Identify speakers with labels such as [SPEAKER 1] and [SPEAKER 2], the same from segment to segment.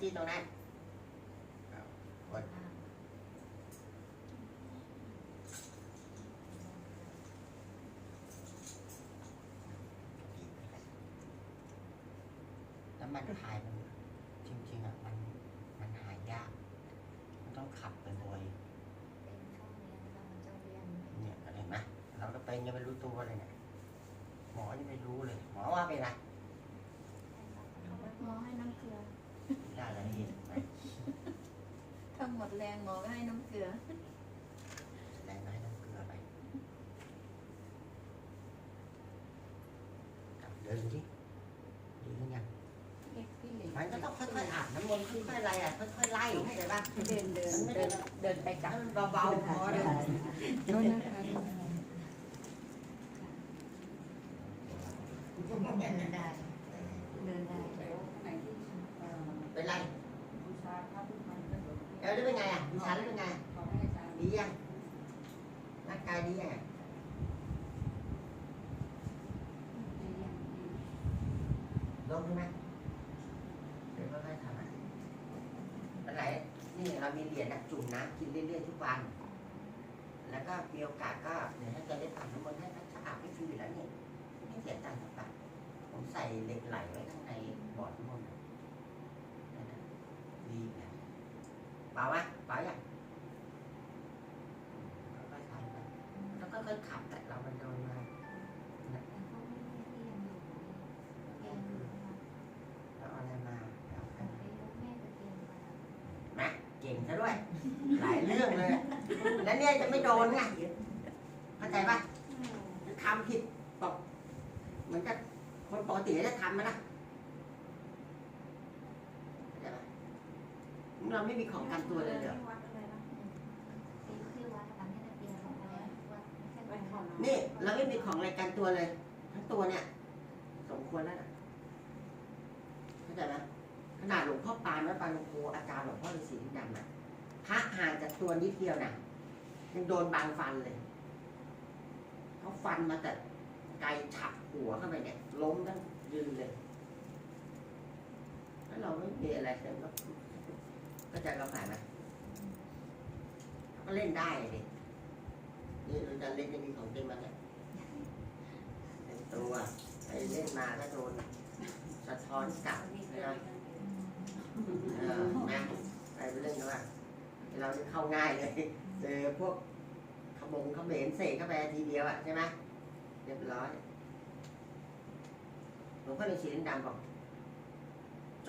[SPEAKER 1] จี้ตรงนั้นเอากดแล้วมันถ่ายมันจริงๆอะมันมันหายยาก มันต้องขับไปบ่อย
[SPEAKER 2] เป็นช่องเรียนค่ะมันจะเรียน
[SPEAKER 1] เนี่ยเห็นไหมเราก็เป็นยังไม่รู้ตัวเลยเนี่ยหมอยังไม่รู้เลย หมอว่าเป็นไร
[SPEAKER 2] หมอให้น้ำเกลือ
[SPEAKER 1] ได้แล้วเห็นไหม
[SPEAKER 2] ถ้าหมดแรงหมอก็ให้น้ำเกลือ
[SPEAKER 1] แสดงให้น้ำเกลือไปกลับเดินดิดีขึ้นยัง
[SPEAKER 2] เอ็กพี่เหล
[SPEAKER 1] มันก็ต้องค่อยๆอาบน้ำมนต์ค่อยๆอะไรอะค่อยๆไล่ให้ได้ป่ะ
[SPEAKER 2] เดินเดินเดินเดินไปกลับ
[SPEAKER 1] ให้มันเบาๆพอเลย
[SPEAKER 2] โทษนะคะเดินได้เดินได้
[SPEAKER 1] เป็นไร เอวได้เป็นไงอะดิฉันได้เป็นไง ดียังร่างกายดียังลงใช่ไหมเดี๋ยวค่อยๆทำอะอะไรนี่เรามีเหรียญนะจุ่มน้ำกินเรื่อยๆทุกวัน แล้วก็มีโอกาสก็เดี๋ยวให้จะได้ปั่นน้ำมนต์ให้พระจะอาบให้ฟรีอยู่แล้วนี่ไม่เสียตังค์สักบาทผมใส่เหล็กไหลไว้ข้างในบ่อน้ำมนต์น่ะนั่นน่ะ ดีแบบเบาไหมเบายังค่อยๆทำไปแล้วก็ค่อยๆขับแต่เรามันโดนมาเราเอาอะไรมาเอาอะไรมาเก่งซะด้วย หลายเรื่องเลย แล้วเนี่ยจะไม่โดนไงเข้าใจปะทำผิดบอกเหมือนกับคนปกติจะทำมันนะเข้าใจปะ เราไม่มีของกันตัวเลยเหรอนี่เราไม่มีของอะไรกันตัวเลย ทั้งตัวเนี่ยสมควรแล้วนะเข้าใจไหมขนาดหลวงพ่อปานวัดปานหลวงปู่อาจารย์หลวงพ่อฤาษีดำนะพระห่างจากตัวนิดเดียวนะยังโดนบางฟันเลยเขาฟันมาแต่ไกลฉับหัวเข้าไปเนี่ยล้มทั้งยืนเลยแล้วเราไม่มีอะไรเลยก็ ก็จะเราหายไหมเขาก็เล่นได้เลยนี่เราจะเล่นยังมีของเต็มมาเนี่ยเป็นตัวไปเล่นมาก็โดนสะท้อนกลับนะเออนะไปเรื่องว่าเราจะเข้าง่ายเลยเจอพวกขมงเขมรเสกเข้าไปทีเดียวอะใช่ไหมเรียบร้อยหลวงพ่อฤาษีลิงดำบอก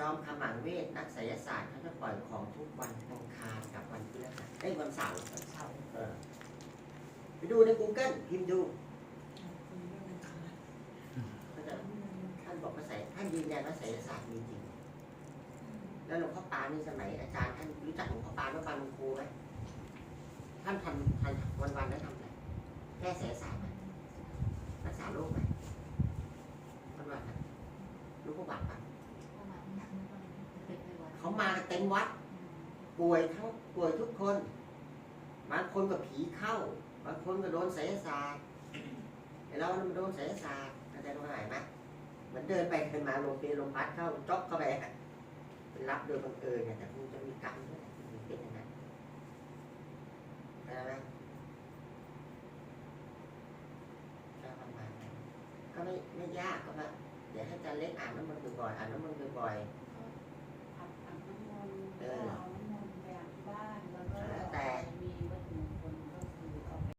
[SPEAKER 1] จอมขมังเวทนักไสยศาสตร์เขาจะปล่อยของทุกวันอังคารกับวันพฤหัสไอ้ยวันเสาร์วันเสาร์เออไปดูใน Google พิมพ์ดูเขาจะท่านบอกว่าไสยท่านยืนยันว่าไสยศาสตร์มีจริง แล้วหลวงพ่อปานนี่สมัยอาจารย์ท่านรู้จักหลวงพ่อปานว่าปานหลวงครูไหมท่านทำทำวันวันๆนั้นทำอะไรแก้ไสยศาสตร์ไหมรักษาโรคไหมวันวันๆนะรู้ประวัติปะ เขามาเต็มวัด ป่วยทั้งป่วยทุกคน บางคนก็ผีเข้า บางคนก็โดนไสยศาสตร์เราโดนไสยศาสตร์เข้าใจตรงไหนไหมมันเดินไปเดินมาลงเพลลมพัดเข้าจ๊อกเข้าไปเป็นรับโดยบังเอิญเนี่ยแต่คงจะมีกรรมด้วยเป็นอย่างนั้นเข้าใจไหมก็ประมาณนั้นก็ไม่ไม่ยากก็ว่า เดี๋ยวให้อาจารย์เล็กอ่านน้ำมันต์บ่อยๆอ่านน้ำมันต์บ่อยๆ